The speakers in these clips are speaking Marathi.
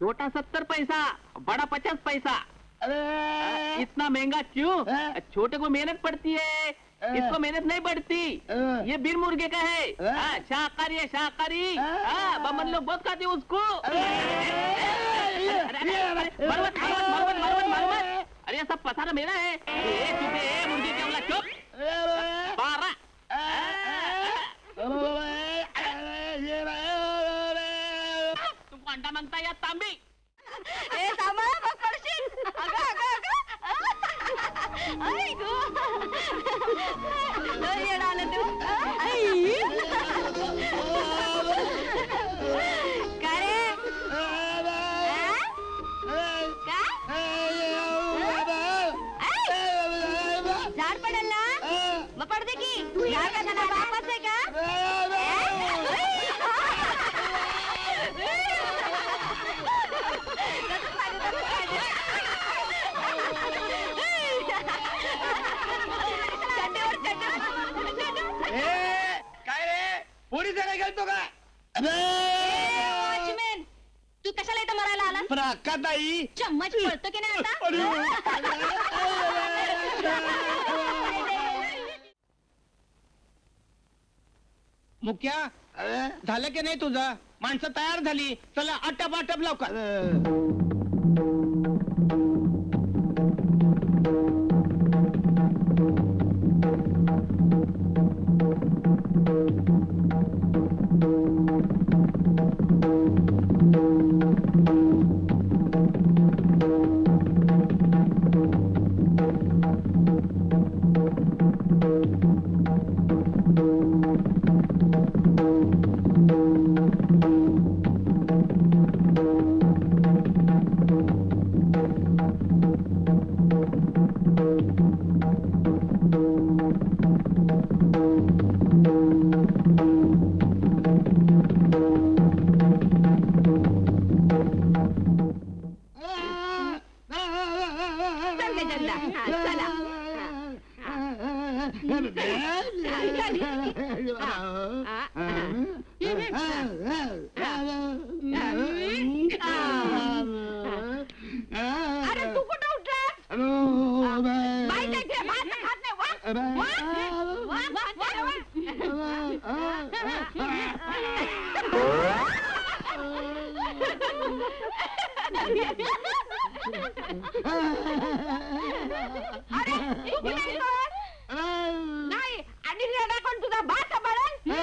छोटा सत्तर पैसा बड़ा पचास पैसा। अरे! इतना महँगा क्यों? छोटे को मेहनत पड़ती है। इसको मेहनत नहीं पड़ती। ये बिन मुर्गे का है। हाँ। हाँ, शाकाहारी। शाकाहारी। हाँ, बमन लोग बहुत खाते उसको। अरे, सब पसारा मेरा है। मुर्गी के उंगला चुप। आला प्रकाताई चम्मच पळतो की नाही आता? मुख्या झालं की नाही तुझं? माणसं तयार झाली. चला आटप आटप लवकर. अरे तू कुठं उठलास बाई जायचे भात खात नाही वा वा वा वा अरे तू कुठे गेलास? नाही आणि रेडा कोण तुझा भात सांभाळेल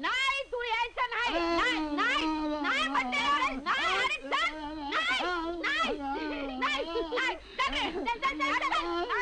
नाही तू यायचं नाही नाही नाही नाही म्हणते रे. नाही अरे चल. नाही नाही नाही नाही चल रे. चल, चल, चल, चल, चल.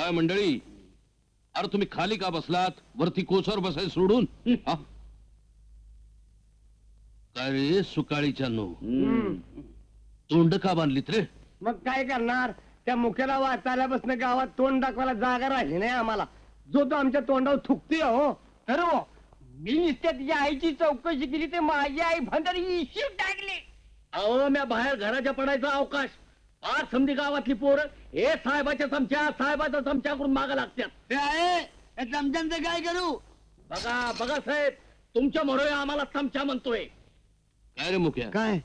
काय मंडळी? अरे तुम्ही खाली का बसलात? वरती कोसवर बसाय सोडून? हा? काय रे सुकाळीच्या नो तोंड का बांधलीत रे? मग काय करणार? त्या मुख्याला वाचायला बसणं गावात तोंड दाखवायला जागा राहिली नाही आम्हाला. जो तो आमच्या तोंडावर थुकते हो. खरं हो. मी नुसत्या तिच्या आईची चौकशी केली ते माझी आई भंडारी इशी टाकली. अहो म्या बाहेर घराच्या पडायचा अवकाश. आज समधी गावातली पोरं हे साहेबाच्या चमच्या साहेबाच्या चमच्याकडून मागा लागतात. चमच्यांचं काय करू? बघा बघा साहेब तुमच्या म्हणून आम्हाला चमचा म्हणतोय. काय रे मुख्या काय?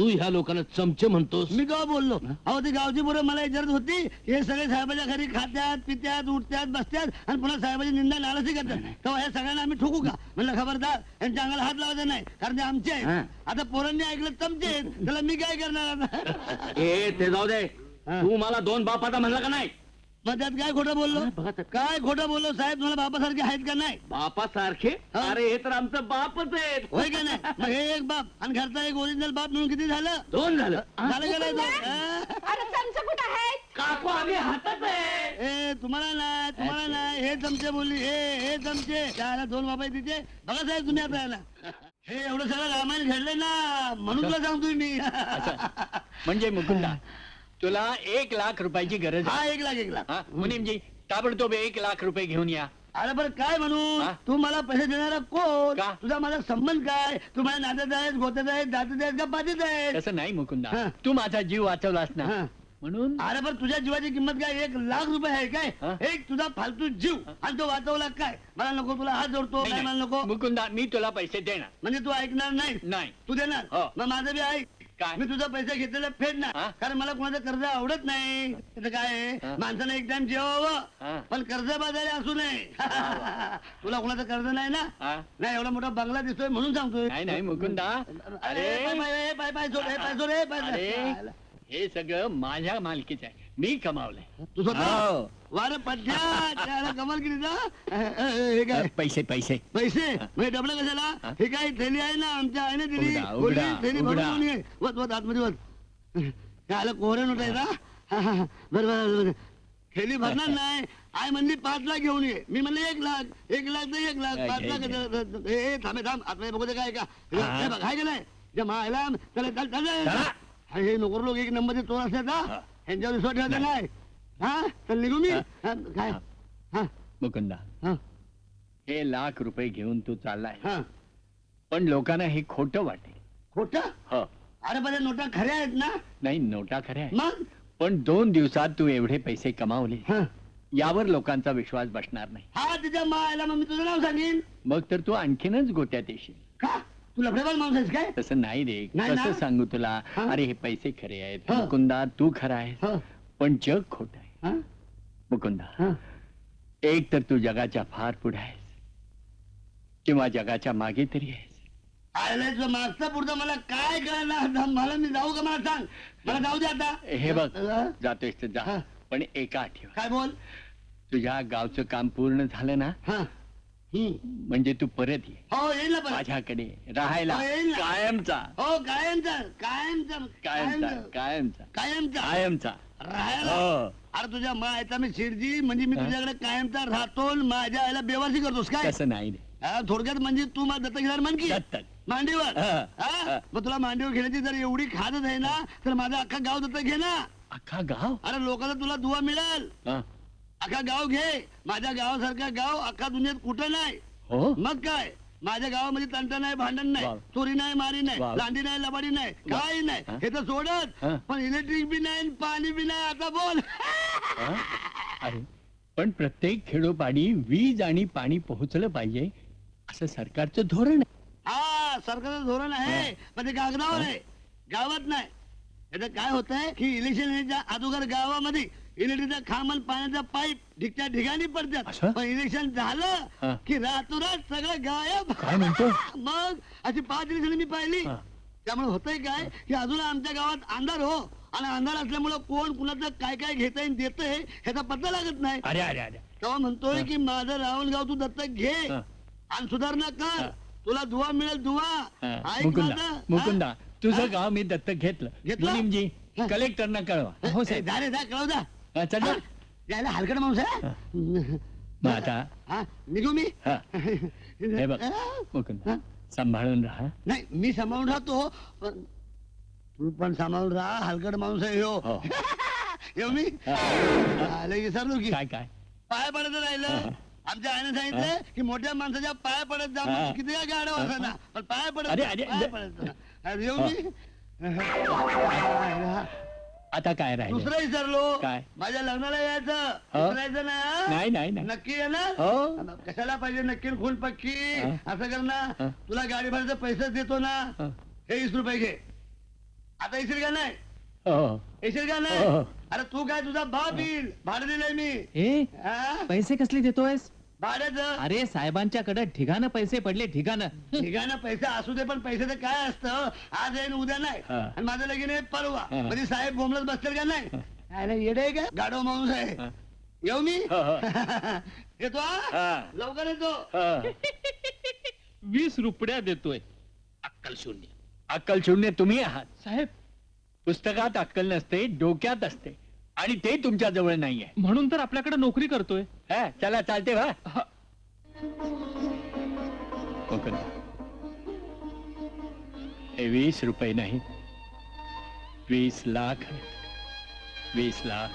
तू ह्या लोकांना चमचे म्हणतोस? मी केव्हा बोललो? अहो ती गावची पोरं मला विचारत होती हे सगळे साहेबाच्या घरी खात्यात पित्यात उठत्यात बसत्यात आणि पुन्हा साहेबाची निंदा नाराजी करतात. तेव्हा हे सगळ्यांना आम्ही ठोकू का? म्हणलं खबरदार यांच्या अंगाला हात लावायचा नाही कारण ते आमचे आहेत. आता पोरांनी ऐकलं चमचे आहेत. त्याला मी काय करणार आता? ए ते जाऊ दे. तू मला दोन बापाचा म्हणला का नाही? मग त्यात काय खोटं बोललो? काय खोटं बोललो? साहेब तुम्हाला बापासारखे आहेत का नाही? बापासारखे? हा? अरे हे तर आमचं बापच आहेत. होय का नाही? मग हे एक बाप आणि घरचा एक ओरिजिनल बाप म्हणून किती झालं? दोन झालं. झालं का नाही दोन? अरे चमचं कुठं आहे काकू आम्ही हातात आहे ए तुम्हाला नाही तुम्हाला नाही. हे चमचे बोलली हे हे चमचे. त्याला दोन बाबा आहे तिचे बघा साहेब तुम्ही आता याला हे एवढं सगळं रामायण घडलंय ना म्हणून तुला सांगतोय मी. म्हणजे मुकुंदा? तुला एक लाख रुपयाची गरज हा आहे एक लाख एक लाख. हा? मुनीमजी ताबडतोब एक लाख रुपये घेऊन या. अरे बरं काय म्हणू? हा? तू मला पैसे देणारा कोण? का? तुझा माझा संबंध काय? तू माझ्या नात्यात आहेस गोत्यात आहेस दात्यात आहेस का पातीत आहेस? तसं नाही मुकुंदा. हा. तू माझा जीव वाचवलास ना हा. म्हणून? अरे पण तुझ्या जीवाची किंमत काय? एक लाख रुपये आहे काय? एक तुझा फालतू जीव. आणि तो वाचवला काय? मला नको तुला हात जोडतो. नाही, काय मला नाही. नको. मुकुंदा मी तुला पैसे देणार. म्हणजे तू ऐकणार नाही? नाही. तू देणार? हो. मग माझं बी ऐक. काय? मी तुझा पैसे घेतलेला फेडणार हा? कारण मला कुणाचं कर्ज आवडत नाही त्याचं काय आहे? हा. माणसानं एक टाइम हा. जेवावं पण कर्ज बाजारी असू नये तुला कुणाचं कर्ज नाही ना हा? नाही एवढा मोठा बंगला दिसतोय म्हणून सांगतोय नाही नाही मुकुंदा अरे अरे पाय पाय पाय पाय हे पाय हे पाय अरे हे सगळं माझ्या मालकीचं आहे मी कमावलंय. तू स्वतः? हो. वार त्याला कमाल अ, हे काय? पैसे पैसे. पैसे? म्हणजे डबल कशाला? हे काय थैली आहे ना आमच्या आहे ना दिली उघडा, बोलली, उघडा, थैली भरून उघडा. घेऊन ये. वत वत आतमध्ये वत. काय आलं कोहरे नोट आहे ना हा, हा, हा. बरं बरं बरं. थैली भरणार नाही. आय म्हणली पाच लाख घेऊन ये. मी म्हणलं एक लाख. एक लाख तर एक लाख. पाच घे, लाख घे. ए, थांबे थांब. आतमध्ये बघू दे काय का. हे हा. हे बघ हाय का नाही? जे मायला त्याला चल चल. हा, हे नोकर लोक एक नंबरचे चोर असतात ना ह्यांच्यावर विश्वास ठेवायचा नाही. हा? चल निघू मी. हा. हा, काय? हा. मुकुंदा हा. हे लाख रुपये घेऊन तू चाललाय. हा. पण लोकांना हे खोटं वाटेल. खोटं? हो. अरे बरे नोटा खऱ्या आहेत ना? नाही नोटा खऱ्या आहे. मग? पण दोन दिवसात तू एवढे पैसे कमावले. हा. यावर लोकांचा विश्वास बसणार नाही. हा तिच्या मायला मग मी तुझं नाव सांगेन. मग तर तू आणखीनच गोट्यात येशील. का? तू लफडेबाज माणूस आहेस काय? तसं नाही रे. नाही ना? कसं सांगू तुला? हा? अरे हे पैसे खरे आहेत. हा. मुकुंदा तू खरा आहेस. हा. पण जग खोट आहे. हा? मुकुंदा हा. एक तर तू जगाच्या फार पुढे आहेस. किंवा जगाच्या मागे तरी आहेस. आयला तुझं मागचं पुढचं मला काय आता? मला मी जाऊ का? मला सांग. मला जाऊ दे आता. हे बघ हा? जातोयस तर जा. हा. पण एका आठवण काय बोल? तुझ्या गावचं काम पूर्ण झालं ना? हा. म्हणजे तू परत ये. हो येईल ना माझ्याकडे राहायला. हो, येईल ना. कायमचा. हो कायमचा कायमचा कायमचा कायमचा. कायमचा. कायमचा. राहायला. हो. अरे तुझ्या मायचा मी शिरजी म्हणजे मी हा? तुझ्याकडे कायमचा राहतो आणि माझ्या आईला बेवासी करतोस काय? तसं नाही रे. हा, थोडक्यात म्हणजे तू मला दत्तक घेणार म्हण की. दत्तक. मांडीवर. हा, हा? हा. मग तुला मांडीवर घेण्याची जर एवढी खातच आहे ना तर माझं अख्खा गाव दत्तक घे ना. अख्खा गाव? अरे लोकांना तुला दुवा मिळेल. हा. अख्खा गाव घे. माझ्या गावासारखा गाव अख्खा दुनियेत कुठं नाही? हो? मग काय? माझ्या गावामध्ये तंट नाही भांडण नाही वाव. चोरी नाही मारी नाही वाव. लांडी नाही लबाडी नाही काही नाही. हा? हे तर सोडत. हा. पण इलेक्ट्रिक बी नाही आणि पाणी बी नाही आता बोल. हा? अरे पण प्रत्येक खेडोपाडी वीज आणि पाणी पोहोचलं पाहिजे असं सरकारचं धोरण आहे. हा सरकारचं धोरण आहे. पण ते कागदावर आहे. गावात नाही. काय होत आहे की इलेक्शन याच्या अगोदर गावामध्ये इलेक्ट्रिकचा खांब आणि पाण्याचा पाईप ठिकच्या ठिकाणी पडतात असं? पण इलेक्शन हा. झालं की रातोरात सगळं गायब काय म्हणतो मग अशी पाच इलेक्शन मी पाहिली हा. त्यामुळे होतंय काय की अजून आमच्या गावात अंधार हो आणि अंधार असल्यामुळे कोण कुणाचं काय काय घेता येईल देतंय ह्याचा पत्ता लागत नाही अरे अरे अरे तेव्हा म्हणतोय की माझं रावण गाव तू दत्तक घे हा. आणि सुधारणा कर. तुला दुवा मिळेल दुवा हा. ऐक मुकुंदा माझं. मुकुंदा हा? तुझं? गाव मी दत्तक घेतलं घेतलं? मुलीमजी हा. कलेक्टरना कळवा हो ए, साहेब जा रे जा कळव जा हा, चल ना. हा? यायला हलकट माणूस आहे मग आता? हा निघू मी? हा. हे बघ हा? सांभाळून राहा. नाही मी सांभाळून राहतो. पण तू पण सांभाळून राहा हलकट माणूस आहे हो. येऊ मी? हा. आलं विसरलो की. काय काय? पाय पडत राहिलं. आमच्या आईने सांगितलं की मोठ्या माणसाच्या पाय पडत जा हा. किती काय गाडव असताना पण पाय पडत अरे, जा, अरे, पाय अरे. पडत जा. अरे, येऊ मी? आता काय राहिलं? दुसरं विसरलो काय? माझ्या लग्नाला यायचं. हो? विसरायचं ना नाही नाही नाही. नक्की येणार हो? कशाला पाहिजे नक्की खून पक्की? हा. असं कर ना. हा. तुला गाडी भाड्याचे पैसेच देतो ना. हा. हे वीस रुपये घे. आता येशील का नाही? हो. येशील का हो. नाही अरे तू काय तुझा बाप येईल भाडं दिलंय मी. हा? पैसे कसले देतोयस? भाड्याचं अरे साहेबांच्याकडे ठिकाण पैसे पडले ठिकाण. ठिकाणं पैसे असू दे पण पैशाचं काय असतं? आज आहे आणि उद्या नाही. हा. आणि माझं लगीन आहे परवा. हा. म्हणजे साहेब बोंबलत बसतील का नाही? येडे आहे का? गाडो माणूस आहे. हा. येऊ मी? हो. येतो हा? हा. लवकर येतो. हो. वीस रुपया देतोय. अक्कल शून्य. अक्कल शून्य तुम्ही आहात. साहेब. पुस्तकात अक्कल नसते डोक्यात असते. आणि ते तुमच्या जवळ नाहीये. म्हणून तर आपल्याकडे नोकरी करतोय. हा, चला चालते वा हा. कोकण. हे वीस रुपये नाहीत वीस लाख. वीस लाख.